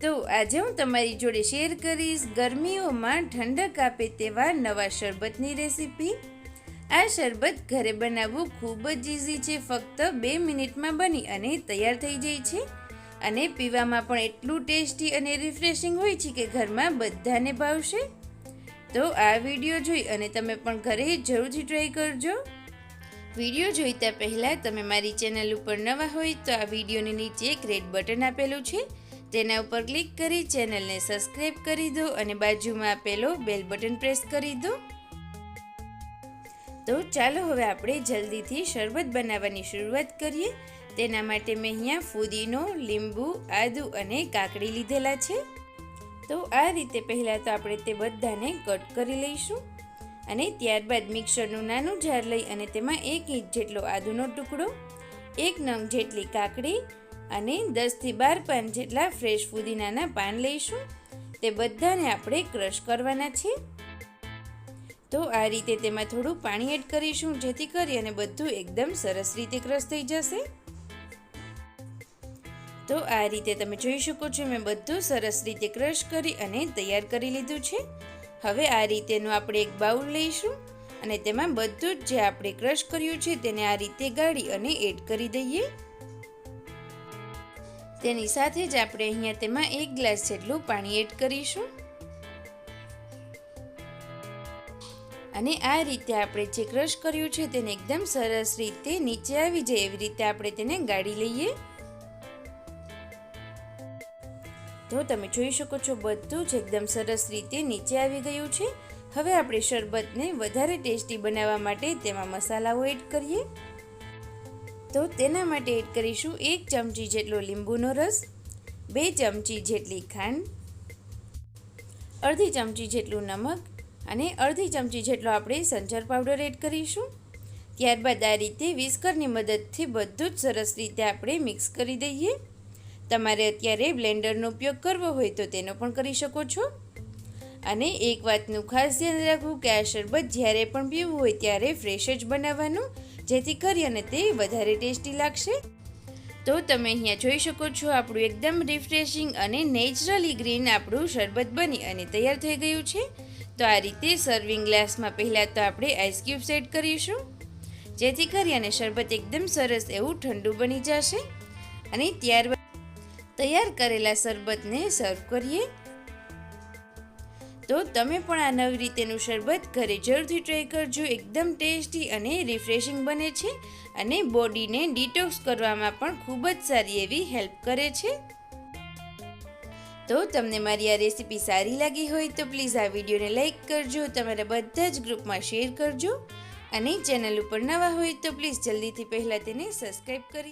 તો આજે હું તમારી જોડે શેર કરીશ ગરમીઓમાં ઠંડક આપે તેવા નવા શરબતની રેસીપી આ શરબત ઘરે બનાવવું ખૂબ જ ઇઝી છે. ફક્ત બે મિનિટમાં બની અને તૈયાર થઈ જાય છે. અને પીવામાં પણ એટલું ટેસ્ટી અને રિફ્રેશિંગ હોય છે કે ઘરમાં બધાને ભાવશે. તો આ વીડિયો જોઈ અને તમે પણ ઘરે જરૂરથી ટ્રાય કરજો. વીડિયો જોઈતા પહેલાં તમે મારી ચેનલ ઉપર નવા હોય તો આ વિડીયોની નીચે એક રેડ બટન આપેલું છે. તેના ઉપર ક્લિક કરી ચેનલને સબસ્ક્રાઈબ કરી દો અને બાજુમાં આપેલો બેલ બટન પ્રેસ કરી દો. તો ચાલો હવે આપણે જલ્દીથી શરબત બનાવવાની શરૂઆત કરીએ. તેના માટે મેં અહીંયા ફુદીનો, લીંબુ, આદુ અને કાકડી લીધેલા છે. તો આ રીતે પહેલાં તો આપણે તે બધાને કટ કરી લઈશું અને ત્યારબાદ મિક્સરનું નાનું જાર લઈ અને તેમાં એક ઇંચ જેટલો આદુનો ટુકડો, એક નંગ જેટલી કાકડી અને દસથી બાર પાન જેટલા ફ્રેશ ફુદીનાના પાન લઈશું. તે બધાને આપણે ક્રશ કરવાના છે તો આ રીતે તેમાં થોડું પાણી એડ કરીશું, જેથી કરી અને બધું એકદમ સરસ રીતે ક્રશ થઈ જશે. તો આ રીતે તમે જોઈ શકો છો, મેં બધું સરસ રીતે ક્રશ કરી અને તૈયાર કરી લીધું છે. હવે આ રીતેનું આપણે એક બાઉલ લઈશું અને તેમાં બધું જ જે આપણે ક્રશ કર્યું છે, તેને આ રીતે ગાળી અને એડ કરી દઈએ. તેની સાથે જ આપણે અહીંયા તેમાં એક ગ્લાસ જેટલું પાણી એડ કરીશું. અને આ રીતે આપણે જે ક્રશ કર્યું છે તેને એકદમ સરસ રીતે નીચે આવી જાય એવી રીતે આપણે તેને ગાળી લઈએ. તો તમે જોઈ શકો છો બધું જ એકદમ સરસ રીતે નીચે આવી ગયું છે. હવે આપણે શરબતને વધારે ટેસ્ટી બનાવવા માટે તેમાં મસાલાઓ એડ કરીએ. તો તેના માટે એડ કરીશું એક ચમચી જેટલો લીંબુનો રસ, બે ચમચી જેટલી ખાંડ, અડધી ચમચી જેટલું નમક અને અડધી ચમચી જેટલો આપણે સંચર પાવડર એડ કરીશું. ત્યારબાદ આ રીતે વિસ્કરની મદદથી બધું જ સરસ રીતે આપણે મિક્સ કરી દઈએ. તમારે અત્યારે બ્લેન્ડરનો ઉપયોગ કરવો હોય તો તેનો પણ કરી શકો છો. અને એક વાતનું ખાસ ધ્યાન રાખવું કે આ શરબત જ્યારે પણ પીવું હોય ત્યારે ફ્રેશ જ બનાવવાનું. જેથી કરી અને તે વધારે ટેસ્ટી લાગશે. તો તમે અહીંયા જોઈ શકો છો, આપણું એકદમ રિફ્રેશિંગ અને નેચરલી ગ્રીન આપણું શરબત બની અને તૈયાર થઈ ગયું છે. તો આ રીતે સર્વિંગ ગ્લાસમાં પહેલાં તો આપણે આઈસ સેટ કરીશું. જેથી કરી અને શરબત એકદમ સરસ એવું ઠંડુ બની જશે. અને ત્યારબાદ તૈયાર કરેલા શરબતને સર્વ કરીએ. તો તમે પણ આ નવી રીતેનું શરબત ઘરે જરૂરથી ટ્રાય કરજો. એકદમ ટેસ્ટી અને રિફ્રેશિંગ બને છે અને બોડીને ડિટોક્સ કરવામાં પણ ખૂબ જ સારી એવી હેલ્પ કરે છે. તો તમને મારી આ રેસીપી સારી લાગી હોય તો પ્લીઝ આ વિડીયોને લાઇક કરજો, તમારા બધા જ ગ્રુપમાં શેર કરજો અને ચેનલ ઉપર નવા હોય તો પ્લીઝ જલ્દીથી પહેલાં તેને સબસ્ક્રાઈબ કરી